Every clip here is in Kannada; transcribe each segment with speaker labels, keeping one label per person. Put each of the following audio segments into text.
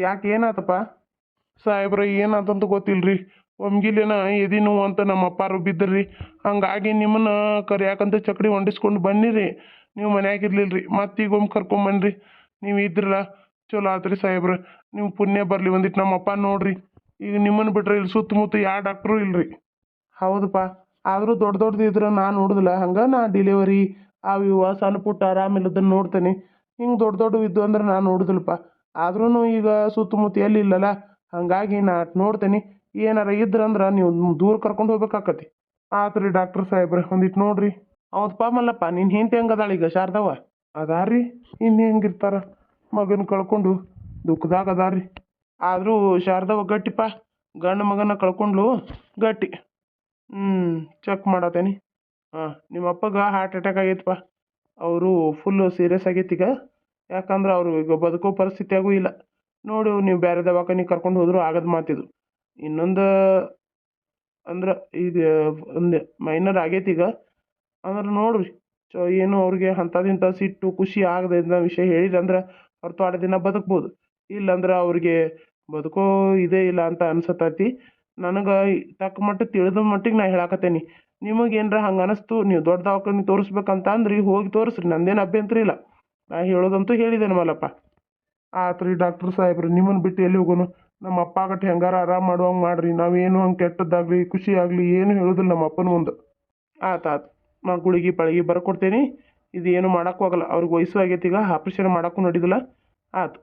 Speaker 1: ಯಾಕೆ ಏನಾತಪ್ಪ? ಸಾಹೇಬ್ರ, ಏನಾತಂತ ಗೊತ್ತಿಲ್ರಿ. ಒಮ್ಗಿಲೇನ ಎದಿ ನೋವು ಅಂತ ನಮ್ಮ ಅಪ್ಪಾರು ಬಿದ್ದರ್ರಿ. ಹಂಗಾಗಿ ನಿಮ್ಮನ್ನ ಕರಿಯಾಕಂತ ಚಕ್ಡಿ ಹೊಂಡಿಸ್ಕೊಂಡು ಬನ್ನಿರಿ. ನೀವು ಮನ್ಯಾಗ ಇರ್ಲಿಲ್ರಿ. ಮತ್ತೀಗ ಒಮ್ಮೆ ಕರ್ಕೊಂಬನ್ರಿ ನೀವು ಇದ್ರಲ್ಲ, ಚಲೋ ಆತ್ರಿ ಸಾಹೇಬ್ರ. ನೀವು ಪುಣ್ಯ ಬರಲಿ ಒಂದಿಟ್ಟು ನಮ್ಮ ಅಪ್ಪ ನೋಡ್ರಿ. ಈಗ ನಿಮ್ಮನ್ನು ಬಿಟ್ರೆ ಇಲ್ಲಿ ಸುತ್ತಮುತ್ತ ಯಾವ ಡಾಕ್ಟ್ರು ಇಲ್ರಿ? ಹೌದಪ್ಪ. ಆದರೂ ದೊಡ್ಡ ದೊಡ್ಡದು ಇದ್ರೆ ನಾನು ನೋಡುದಿಲ್ಲ. ಹಂಗೆ ನಾ ಡಿಲಿವರಿ ಆ ಇವು ಸಣ್ಣ ಪುಟ್ಟ ಆರಾಮಿಲ್ಲದನ್ನ ನೋಡ್ತೇನೆ. ಹಿಂಗೆ ದೊಡ್ಡ ದೊಡ್ಡವು ಇದ್ದು ಅಂದ್ರೆ ನಾನು ನೋಡುದಿಲ್ಲಪ್ಪ. ಆದ್ರೂ ಈಗ ಸುತ್ತಮುತ್ತ ಎಲ್ಲಿ ಇಲ್ಲಲ್ಲ, ಹಾಗಾಗಿ ನಾ ನೋಡ್ತೇನೆ. ಏನಾರ ಇದ್ರಂದ್ರೆ ನೀವು ದೂರ ಕರ್ಕೊಂಡು ಹೋಗ್ಬೇಕಾಕತಿ ಆತ್ರಿ ಡಾಕ್ಟರ್ ಸಾಹೇಬ್ರೆ ಒಂದಿಟ್ಟು ನೋಡ್ರಿ. ಹೌದಪ್ಪ ಮಲ್ಲಪ್ಪ ನಿನ್ನ ಹೆಂಡತಿ ಹೆಂಗದಾಳ ಈಗ ಶಾರದವ್ವ ಅದಾರ್ರಿ ಇನ್ನು ಹೆಂಗಿರ್ತಾರ? ಮಗನ ಕಳ್ಕೊಂಡು ದುಃಖದಾಗ ಅದಾರ್ರಿ. ಆದರೂ ಶಾರದವ್ವ ಗಟ್ಟಿಪ್ಪ ಗಂಡ ಮಗನ ಕಳ್ಕೊಂಡ್ಲು ಗಟ್ಟಿ. ಹ್ಞೂ ಚೆಕ್ ಮಾಡತ್ತೇನಿ ಹಾಂ ನಿಮ್ಮ ಅಪ್ಪಗೆ ಹಾರ್ಟ್ ಅಟ್ಯಾಕ್ ಆಗೈತಪ್ಪ ಅವರು ಫುಲ್ಲು ಸೀರಿಯಸ್ ಆಗೈತಿ ಈಗ. ಯಾಕಂದ್ರೆ ಅವರು ಈಗ ಬದುಕೋ ಪರಿಸ್ಥಿತಿಯಾಗೂ ಇಲ್ಲ. ನೋಡಿ, ನೀವು ಬೇರೆ ದವಾಖಾನಿಗೆ ಕರ್ಕೊಂಡು ಹೋದರೂ ಆಗದ ಮಾತಿದು. ಇನ್ನೊಂದು ಅಂದ್ರೆ ಈಗ ಒಂದು ಮೈನರ್ ಆಗೈತಿ ಈಗ. ಅಂದ್ರೆ ನೋಡ್ರಿ ಸೊ ಏನು ಅವ್ರಿಗೆ ಅಂಥದಿಂಥ ಸಿಟ್ಟು, ಖುಷಿ ಆಗದೆ ಇದ್ದ ವಿಷಯ ಹೇಳಿರಂದ್ರೆ ಅವ್ರು ತೋಟ ದಿನ ಬದುಕ್ಬೋದು. ಇಲ್ಲಂದ್ರೆ ಅವ್ರಿಗೆ ಬದುಕೋ ಇದೇ ಇಲ್ಲ ಅಂತ ಅನ್ಸತೈತಿ. ನನಗೆ ತಕ್ಕ ಮಟ್ಟ ತಿಳಿದ ಮಟ್ಟಿಗೆ ನಾ ಹೇಳಾಕತ್ತೇನಿ. ನಿಮಗೆ ಏನರ ಹಂಗೆ ಅನಿಸ್ತು, ನೀವು ದೊಡ್ಡ ದವಾಖಾನೆ ತೋರಿಸ್ಬೇಕಂತ ಅಂದ್ರಿ, ಹೋಗಿ ತೋರಿಸ್ರಿ, ನಂದೇನು ಅಭ್ಯಂತರ ಇಲ್ಲ. ನಾ ಹೇಳೋದಂತೂ ಹೇಳಿದ್ದೇನೆ ಮಲ್ಲಪ್ಪ. ಆತ್ರಿ ಡಾಕ್ಟ್ರ್ ಸಾಹೇಬ್ರು ನಿಮ್ಮನ್ನು ಬಿಟ್ಟು ಎಲ್ಲಿ ಹೋಗೋನು? ನಮ್ಮ ಅಪ್ಪ ಗಟ್ಟಿ ಹೆಂಗಾರ ಆರಾಮ್ ಮಾಡುವಂಗೆ ಮಾಡ್ರಿ. ನಾವೇನು ಹಂಗೆ ಕೆಟ್ಟದ್ದಾಗಲಿ, ಖುಷಿ ಆಗಲಿ, ಏನು ಹೇಳೋದಿಲ್ಲ ನಮ್ಮ ಅಪ್ಪನ ಮುಂದೆ. ಆತು ಆತು. ನಾ ಗುಳಿಗೆ ಪಳಗಿ ಬರ್ಕೊಡ್ತೇನೆ. ಇದು ಏನು ಮಾಡೋಕ್ಕೂ ಆಗಲ್ಲ. ಅವ್ರಿಗೆ ವಯಸ್ಸು ಆಗೈತಿ ಈಗ, ಆಪ್ರೇಷನ್ ಮಾಡೋಕ್ಕೂ ನಡೀದಿಲ್ಲ. ಆತು.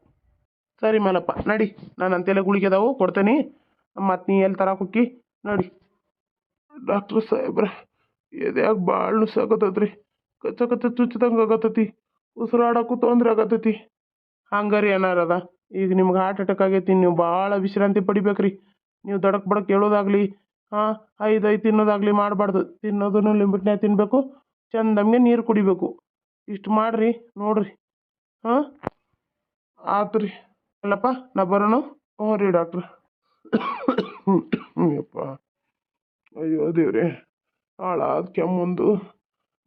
Speaker 1: ಸರಿ ಮಲ್ಲಪ್ಪ, ನಡಿ. ನಾನು ಅಂತೆಲ್ಲ ಗುಳಿಗೆ ಅದಾವು, ಕೊಡ್ತೇನೆ. ಮತ್ತು ನೀ ಎಲ್ಲಿ ತರಕ್ಕೆ ಹೋಕ್ಕಿ? ನಡಿ. ಡಾಕ್ಟ್ರ್ ಸಾಹೇಬ್ರ ಎದ್ಯಾಗ ಭಾಳ ನುಸಾಕತ್ತೈತ್ರಿ ಕಚ್ಚ ಕಚ್ಚ ಚುಚ್ಚದಂಗೆ ಆಗತ್ತೈತಿ. ಉಸಿರಾಡಕ್ಕೂ ತೊಂದರೆ ಆಗತ್ತೈತಿ ಹಂಗಾರಿ ಏನಾರದ ಈಗ ನಿಮ್ಗೆ ಹಾರ್ಟ್ ಅಟ್ಯಾಕ್ ಆಗೈತಿ, ನೀವು ಭಾಳ ವಿಶ್ರಾಂತಿ ಪಡಿಬೇಕ್ರಿ. ನೀವು ದಡಕ್ ಬಡಕ್ ಹೇಳೋದಾಗ್ಲಿ, ಹಾಂ, ಐದು ಐದು ತಿನ್ನೋದಾಗ್ಲಿ ಮಾಡಬಾರ್ದು. ತಿನ್ನೋದನ್ನು ಲಿಮಿಟ್ನ್ಯಾಗ ತಿನ್ನಬೇಕು ಚಂದಮ್ಗೆ ನೀರು ಕುಡಿಬೇಕು. ಇಷ್ಟು ಮಾಡಿರಿ, ನೋಡ್ರಿ. ಹಾಂ? ಆತು ರೀ. ಅಲ್ಲಪ್ಪ ನಾ ಬರೋಣ ಹ್ಞೂ ರೀ ಡಾಕ್ಟ್ರ್ ಯಪ್ಪ. ಅಯ್ಯೋ ದೇವ್ರಿ. ಹಾಳಾದ ಕೆಮ್ಮೊಂದು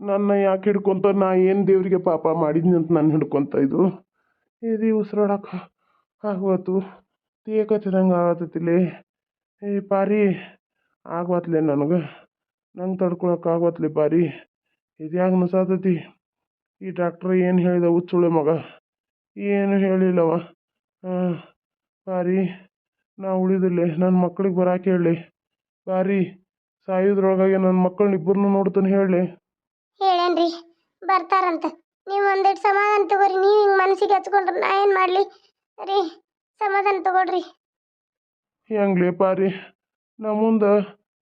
Speaker 1: ನನ್ನ ಯಾಕೆ ಹಿಡ್ಕೊಂತ, ನಾ ಏನು ದೇವರಿಗೆ ಪಾಪ ಮಾಡಿದ್ನಿ ಅಂತ ನಾನು ಹಿಡ್ಕೊಂತ ಇದು ಇದು ಉಸಿರಾಡಕ್ಕೆ ಆಗ್ವತ್ತು ತೇಕತ್ತಿದಂಗೆ ಆಗತ್ತಿಲ್ಲಿ ಏ ಪಾರಿ, ಆಗ್ವತ್ಲೆ ನನಗೆ. ನಂಗೆ ತಡ್ಕೊಳಕ್ಕೆ ಆಗ್ವತ್ಲೆ ಪಾರಿ. ಇದ್ಯಾಗ ನಸಾತತಿ? ಈ ಡಾಕ್ಟ್ರ್ ಏನು ಹೇಳಿದ ಉಚ್ಚುಳೆ ಮಗ? ಏನು ಹೇಳಿಲ್ಲವ. ಪಾರಿ, ನಾ ಉಳಿದಿಲ್ಲ ನನ್ನ ಮಕ್ಳಿಗೆ ಬರಾಕೆ ಹೇಳಿ. ಪಾರಿ, ಸಾಯೋದ್ರೊಳಗಾಗಿ ನನ್ನ ಮಕ್ಕಳನ್ನ ಇಬ್ಬರನ್ನೂ ನೋಡ್ತಾನೆ ಹೇಳಿ.
Speaker 2: ಹೇಳೇನ್ರಿ? ಬರ್ತಾರಂತ. ನೀವು ಒಂದಿಟ್ಟು ಸಮಾಧಾನ ತಗೋರಿ ನೀವು ಹಿಂಗೆ ಮನಸ್ಸಿಗೆ ಹಚ್ಕೊಂಡ್ರೆ ನಾ ಏನು ಮಾಡಲಿ? ರೀ ಸಮಾಧಾನ ತಗೊಳ್ರಿ.
Speaker 1: ಹೆಂಗ್ಲಿ ಪಾರಿ ನಮ್ಮ ಮುಂದೆ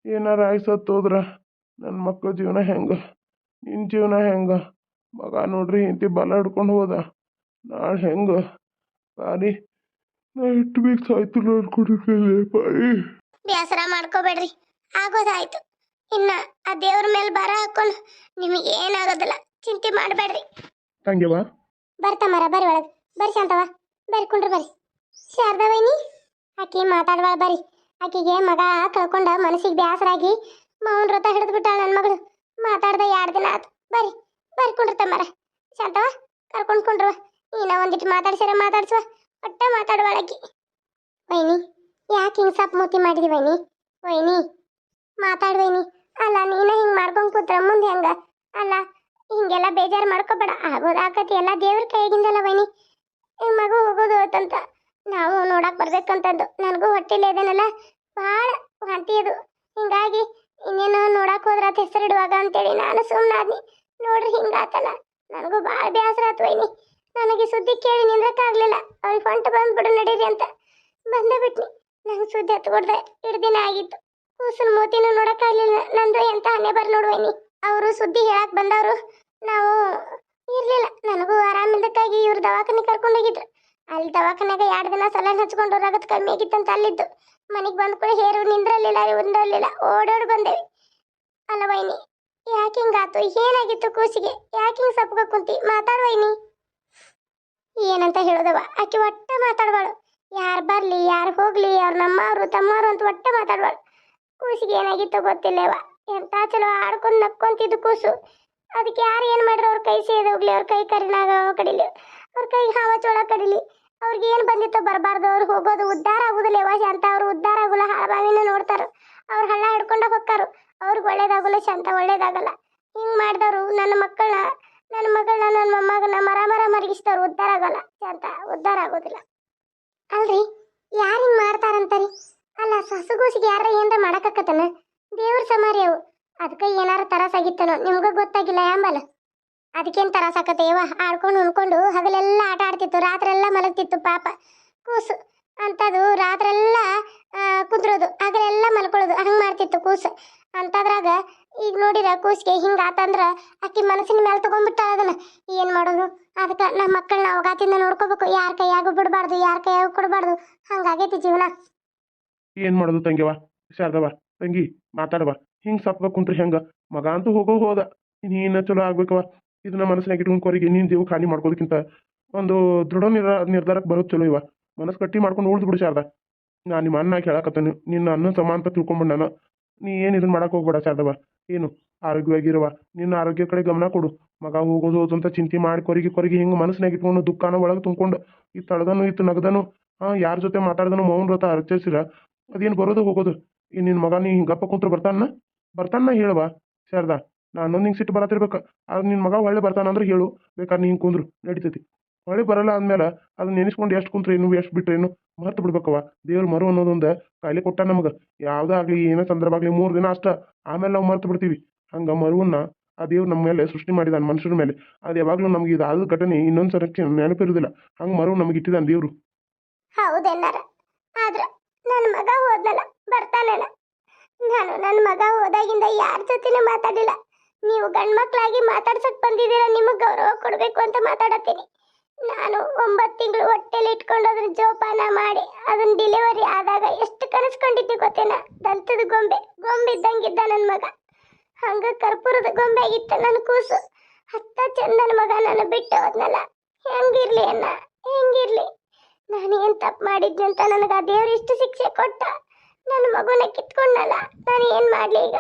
Speaker 1: ಏನಾರ ಆಯ್ಸತ್ತೋದ್ರ ನನ್ನ ಮಕ್ಕಳ ಜೀವನ ಹೆಂಗೆ? ನಿನ್ನ ಜೀವನ ಹೆಂಗೆ? ಮಗ ನೋಡ್ರಿ ಇಂತಿ ಬಲ ಹಿಡ್ಕೊಂಡು ಹೋದ. ನಾಳೆ ಹೆಂಗೆ? ಪಾರಿ ನಾ ಇಟ್ಟು ಬೇಕು ಸಾಯ್ತು ಪಾರಿ.
Speaker 2: ಬೇಸರ ಮಾಡ್ಕೋಬೇಡ್ರಿ. ಆಗೋದಾಯ್ತು ಇನ್ನ ಆ ದೇವ್ರ ಮೇಲೆ ಬರ ಹಾಕೊಂಡು ನಿಮಗೆ ಏನಾಗೋದಿಲ್ಲ ಚಿಂತೆ ಮಾಡಬೇಡ್ರಿ.
Speaker 1: ತಂಗ್ಯವ
Speaker 2: ಬರ್ತಾ ಮರ ಬರ್ರಿ ಒಳಗೆ. ಬರ್ರಿ ಶಾಂತವ ಬರ್ರಿ ಕುಂಡ್ರಿ ಬರ್ರಿ. ಶಾರದಾ ವೈನಿ ಆಕಿ ಮಾತಾಡ್ವಾಳ ಬರ್ರಿ. ಆಕಿಗೆ ಮಗ ಕಳ್ಕೊಂಡ ಮನಸ್ಸಿಗೆ ಬ್ಯಾಸರಾಗಿ ಮೌನ ವ್ರತ ಹಿಡಿದು ಬಿಟ್ಟಾಳ ನನ್ನ ಮಗಳು. ಮಾತಾಡ್ದ ಎರಡು ದಿನ ಆತು. ಬರಿ ಬರ್ರಿ ಕುಂಡ್ರತ ಮರ ಶಾಂತವ ಕರ್ಕೊಂಡು ಕುಂಡ್ರವ ನೀನ ಒಂದಿಟ್ಟು ಮಾತಾಡ್ಸ್ಯಾರ ಮಾತಾಡ್ಸುವ. ಒಟ್ಟ ಮಾತಾಡ್ಬಾಳಕಿ ವೈನಿ ಯಾಕೆ ಹಿಂಗೆ ಸಪ್ ಮೂತಿ ಮಾಡಿದಿ ವೈನಿ? ವೈನಿ ಮಾತಾಡ್ ವೈನಿ ಅಲ್ಲ, ನೀನ ಹಿಂಗ್ ಮಾಡ್ಕೊಂಡ್ ಕೂತ್ರ ಮುಂದೆ ಹೆಂಗ? ಅಲ್ಲ, ಹಿಂಗೆಲ್ಲ ಬೇಜಾರು ಮಾಡ್ಕೋಬೇಡ. ಆಕತಿ ಎಲ್ಲ ದೇವ್ರ ಕೈಗಿಂದಲ್ಲ ವೈನಿ. ಈ ಮಗು ಹೋಗೋದು ಅಂತ ನಾವು ನೋಡಕ್ ಬರ್ಬೇಕಂತಂದು ನನಗೂ ಹೊಟ್ಟೆಲಿ ಇದೇನಲ್ಲ? ಭಾಳ ವಾಂತಿ ಅದು. ಹಿಂಗಾಗಿ ಇನ್ನೇನು ನೋಡಕ್ ಹೋದ್ರ ಹೆಸರಿಡುವಾಗ ಅಂತೇಳಿ ನಾನು ಸುಮ್ಮನಾದ್ನಿ ನೋಡ್ರಿ ಹಿಂಗಾತಲ್ಲ ನನಗೂ ಭಾಳ ಬೇಸರ ಆತು ವೈನಿ. ನನಗೆ ಸುದ್ದಿ ಕೇಳಿ ನಿಂದ್ರಕ್ಕಾಗ್ಲಿಲ್ಲ. ಅವ್ರಿಗೆ ಹೊಂಟು ಬಂದ್ಬಿಡು ನಡೀರಿ ಅಂತ ಬಂದೇ ಬಿಟ್ನಿ. ನಂಗೆ ಸುದ್ದಿ ಹತ್ಕೊಡ್ದೆ. ಎರಡು ದಿನ ಆಗಿತ್ತು. ಕೂಸನ್ ಮೂತಿನೂ ನೋಡಕ್ಕಾಗ್ಲಿಲ್ಲ ನಂದು ಎಂತ ಹಣೆ ಬರ್ ನೋಡುವೈನಿ. ಅವರು ಸುದ್ದಿ ಹೇಳಕ್ ಬಂದವರು. ನಾವು ಇರ್ಲಿಲ್ಲ. ನನಗೂ ಆರಾಮಿಲ್ಲದಕ್ಕಾಗಿ ಇವ್ರು ದವಾಖಾನೆ ಕರ್ಕೊಂಡು ಹೋಗಿದ್ರು ಅಲ್ಲಿ ದವಾಖಾನೆಗ ಎರಡು ದಿನ ಸಲನ್ ಹಚ್ಕೊಂಡು ರಗತ್ ಕಮ್ಮಿ ಆಗಿತ್ತಂತ ಅಲ್ಲಿದ್ದು. ಮನೆಗೆ ಬಂದ ಕೂಡ ಹೇರು, ನಿಂದ್ರಲಿಲ್ಲ ನಿಂದ್ರಲಿಲ್ಲ ಓಡೋಡ್ ಬಂದೇವಿ. ಅಲ್ಲ ವೈನಿ, ಯಾಕೆ ಹಿಂಗಾತು? ಏನಾಗಿತ್ತು ಕೂಸಿಗೆ? ಯಾಕೆ ಹಿಂಗ್ ಸಪ್ಗ ಕುಂತಿ? ಮಾತಾಡ್ವೈನಿ ಏನಂತ ಹೇಳೋದವ? ಆಕೆ ಒಟ್ಟ ಮಾತಾಡ್ಬಾಳು. ಯಾರು ಬರ್ಲಿ, ಯಾರು ಹೋಗ್ಲಿ ಅವ್ರ ನಮ್ಮವ್ರು, ತಮ್ಮವ್ರು ಅಂತ ಒಟ್ಟ ಮಾತಾಡ್ಬಾಳು. ಕೂಸಿಗೆ ಏನಾಗಿತ್ತೋ ಗೊತ್ತಿಲ್ಲವ ಎಂತ ಚಲೋ ಆಡ್ಕೊಂಡು ನಕ್ಕೊಂತಿದ್ದು ಕೂಸು. ಅದಕ್ಕೆ ಯಾರು ಏನು ಮಾಡ್ರು ಅವ್ರ ಕೈ ಸೇದ್ ಹೋಗ್ಲಿ, ಅವ್ರ ಕೈ ಕರಿನಾಗ ಕಡಿಲಿ. ಅವ್ರ ಕೈ ಹಾವ ಚೋಳ ಕಡಿಲಿ. ಅವ್ರಿಗೆ ಏನು ಬಂದಿತ್ತು ಬರಬಾರ್ದು. ಅವ್ರು ಹೋಗೋದು ಉದ್ಧಾರ ಆಗುದಿಲ್ಲ ಯವ ಶಾಂತ. ಅವ್ರು ಉದ್ಧಾರ ಆಗುಲ್ಲ, ಹಾಳಬಾವಿನ ನೋಡ್ತಾರ. ಅವ್ರು ಹಳ್ಳ ಹಿಡ್ಕೊಂಡ ಹೊಕ್ಕಾರು. ಅವ್ರಿಗೆ ಒಳ್ಳೇದಾಗಲ್ಲ, ಶಾಂತ ಒಳ್ಳೇದಾಗಲ್ಲ. ಹಿಂಗ್ ಮಾಡಿದವರು ನನ್ನ ಮಕ್ಕಳನ್ನ ನನ್ನ ಮಗಳನ್ನ ನನ್ನ ಮೊಮ್ಮಗನ ಮರ ಮರ ಮರಗಿಸಿದವ್ರು ಉದ್ಧಾರ ಆಗಲ್ಲ. ಶಾಂತ, ಉದ್ಧಾರ ಆಗೋದಿಲ್ಲ. ಅಲ್ರಿ, ಯಾರು ಹಿಂಗ್ ಮಾಡ್ತಾರಂತರಿ? ಅಲ್ಲ, ಸೊಸುಗೂಸಿಗೆ ಯಾರ ಏನ್ರ ಮಾಡಕತ್ತನ? ದೇವ್ರ ಸಮಾರಿ ಅವು. ಅದಕ್ಕೆ ಏನಾರ ತರಾಸಾಗಿತ್ತನೋ ನಿಮ್ಗ ಗೊತ್ತಾಗಿಲ್ಲ ಯಾಂಬಲ್ಲ ಅದಕ್ಕೇನ್ ತರಾಸಾಕತ್ತೆ ಯವ್ವ? ಆಡ್ಕೊಂಡು ಉಣ್ಕೊಂಡು ಹಗಲೆಲ್ಲ ಆಟ ಆಡ್ತಿತ್ತು, ರಾತ್ರೆಲ್ಲ ಮಲಗ್ತಿತ್ತು ಪಾಪ. ಕೂಸು. ಅಂತದು ರಾತ್ರೆಲ್ಲ ಕುದ್ರೋದು, ಹಗಲೆಲ್ಲ ಮಲ್ಕೊಳ್ಳೋದು, ಹಂಗ್ ಮಾಡ್ತಿತ್ತು ಕೂಸು. ಅಂತದ್ರಾಗ, ಈಗ ನೋಡಿರ ಕೂಸಿಗೆ ಹಿಂಗ ಆತಂದ್ರ ಅಕ್ಕಿ ಮನಸ್ಸಿನ ಮೇಲೆ ತಗೊಂಡ್ಬಿಟ್ಟ ಅದನ್ನ. ಏನ್ ಮಾಡೋದು? ಅದಕ್ಕೆ ನಮ್ಮ ಮಕ್ಕಳನ್ನ ಅವಗಾತಿಂದ ನೋಡ್ಕೋಬೇಕು. ಯಾರ ಕೈಯಾಗೂ ಬಿಡಬಾರ್ದು, ಯಾರ ಕೈಯಾಗೂ ಕೊಡಬಾರ್ದು. ಹಂಗಾಗೈತಿ ಜೀವನ.
Speaker 1: ಏನು ಮಾಡೋದು ತಂಗಿವ ಶಾರದವ ತಂಗಿ ಮಾತಾಡವ ಹಿಂಗೆ ಸಪ್ಪ ಕುಂತ್ರಿ ಹೆಂಗ? ಮಗ ಅಂತೂ ಹೋಗೋ ಹೋದ. ನೀನು ಚಲೋ ಆಗ್ಬೇಕವ ಇದನ್ನ ಮನಸ್ಸಿನಾಗ ಇಟ್ಕೊಂಡು ಕೊರಿಗೆ ನೀನು ದೇವ್ ಖಾಲಿ ಮಾಡ್ಕೋದಕ್ಕಿಂತ ಒಂದು ದೃಢ ನಿರ ನಿರ್ಧಾರಕ್ಕೆ ಬರೋದು ಚಲೋ ಇವ. ಮನಸ್ಸು ಕಟ್ಟಿ ಮಾಡ್ಕೊಂಡು ಉಳ್ದು ಬಿಡು ಶಾರದ. ನಾನು ನಿಮ್ಮ ಅನ್ನ ಕೇಳಕತ್ತೇನೆ ನಿನ್ನ ಅನ್ನ ಸಮ ಅಂತ ತಿಳ್ಕೊಂಬಿಡ್ ನಾನು. ನೀ ಏನು ಇದನ್ನ ಮಾಡಕ್ಕೆ ಹೋಗ್ಬೇಡ ಶಾರದವ ಏನು? ಆರೋಗ್ಯವಾಗಿರುವ ನಿನ್ನ ಆರೋಗ್ಯ ಕಡೆ ಗಮನ ಕೊಡು. ಮಗ ಹೋಗೋದು ಹೋದು ಅಂತ ಚಿಂತೆ ಮಾಡಿ ಕೊರಿಗೆ ಕೊರಿಗೆ ಹಿಂಗೆ ಮನಸ್ಸಿನಾಗ ಇಟ್ಕೊಂಡು ದುಃಖನ ಒಳಗೆ ತುಂಬ್ಕೊಂಡು ಈ ತಳದನು ಇತ್ತು ನಗದನು, ಹಾಂ, ಯಾರ ಜೊತೆ ಮಾತಾಡ್ದನು ಮೌನ ವ್ರತ ಆಚರಿಸಿರ ಅದೇನು ಬರೋದು ಹೋಗೋದು? ಈ ನಿನ್ನ ಮಗ ನೀ ಹಿಂಗೆ ಗಪ್ಪ ಕುಂತ್ರ ಬರ್ತಾನ? ಬರ್ತಾನ ಹೇಳುವ, ಶಾರದಾ. ನಾನು ನಿಂಗೆ ಸಿಟ್ಟು ಬರತ್ತಿರ್ಬೇಕು. ಅದು ನಿನ್ನ ಮಗ ಒಳ್ಳೆ ಬರ್ತಾನಂದ್ರೆ ಹೇಳು. ಬೇಕಾದ್ರೆ ನೀನು ಕುಂದ್ರು, ನಡೀತೈತಿ. ಹೊಳೆ ಬರಲ್ಲ ಅಂದಮೇಲೆ ಅದನ್ನ ನೆನೆಸ್ಕೊಂಡು ಎಷ್ಟು ಕುಂತ್ರೇನು ಎಷ್ಟು ಬಿಟ್ರೇನು ಮರ್ತು ಬಿಡ್ಬೇಕವ ದೇವ್ರ ಮರು ಅನ್ನೋದೊಂದು ಕಾಯಿಲೆ ಕೊಟ್ಟ ನಮಗೆ. ಯಾವುದೇ ಆಗಲಿ, ಏನೋ ಸಂದರ್ಭ ಆಗಲಿ, ಮೂರು ದಿನ ಅಷ್ಟ. ಆಮೇಲೆ ನಾವು ಮರ್ತು ಬಿಡ್ತೀವಿ. ಹಂಗೆ ಮರುವನ್ನ ಆ ದೇವ್ರು ನಮ್ಮ ಮೇಲೆ ಸೃಷ್ಟಿ ಮಾಡಿದಾನೆ ಮನುಷ್ಯರ ಮೇಲೆ. ಅದು ಯಾವಾಗಲೂ ನಮ್ಗೆ ಇದಾದ ಘಟನೆ ಇನ್ನೊಂದು ಸರಕ್ಕೆ ನೆನಪಿರುವುದಿಲ್ಲ ಹಂಗೆ ಮರು ನಮಗೆ ಇಟ್ಟಿದ್ದಾನೆ ದೇವರು.
Speaker 2: ಹೌದೆಲ್ಲರ ಆದ್ರ ನನ್ನ ಮಗ ಹೋದ್ನಲ್ಲ, ಬರ್ತಾನಲ್ಲ. ನಾನು ನನ್ನ ಮಗ ಹೋದಾಗಿಂದ ಯಾರ ಜೊತೆನೂ ಮಾತಾಡಿಲ್ಲ ನೀವು ಗಂಡ್ಮಕ್ಳಾಗಿ ಮಾತಾಡ್ಸಕ್ ಬಂದಿದ್ದೀರ, ನಿಮಗೆ ಗೌರವ ಕೊಡಬೇಕು ಅಂತ ಮಾತಾಡತ್ತೀನಿ. ನಾನು ಒಂಬತ್ತು ತಿಂಗಳು ಹೊಟ್ಟೆಲಿ ಇಟ್ಕೊಂಡು ಜೋಪಾನ ಮಾಡಿ ಅದನ್ನ ಡೆಲಿವರಿ ಆದಾಗ ಎಷ್ಟು ಕನಸ್ಕೊಂಡಿದ್ದೆ ಗೊತ್ತೇನ? ದಂತದ ಗೊಂಬೆ ಗೊಂಬೆ ಇದ್ದಂಗಿದ್ದ ನನ್ನ ಮಗ. ಹಂಗ ಕರ್ಪೂರದ ಗೊಂಬೆ ಆಗಿತ್ತ ನನ್ನ ಕೂಸು. ಹತ್ತ ಚಂದನ ಮಗ ನನ್ನ ಬಿಟ್ಟು ಹೋದ್ನಲ್ಲ. ಹೆಂಗಿರ್ಲಿ ಅಣ್ಣ, ಹೆಂಗಿರ್ಲಿ? ನಾನು ಏನ್ ತಪ್ಪು ಮಾಡಿದ್ದೆ ಅಂತ ನನಗೆ ಆ ದೇವ್ರು ಇಷ್ಟು ಶಿಕ್ಷೆ ಕೊಟ್ಟ? ನನ್ನ ಮಗುನ ಕಿತ್ಕೊಂಡಲ್ಲ, ನಾನು ಏನು ಮಾಡಲಿ ಈಗ?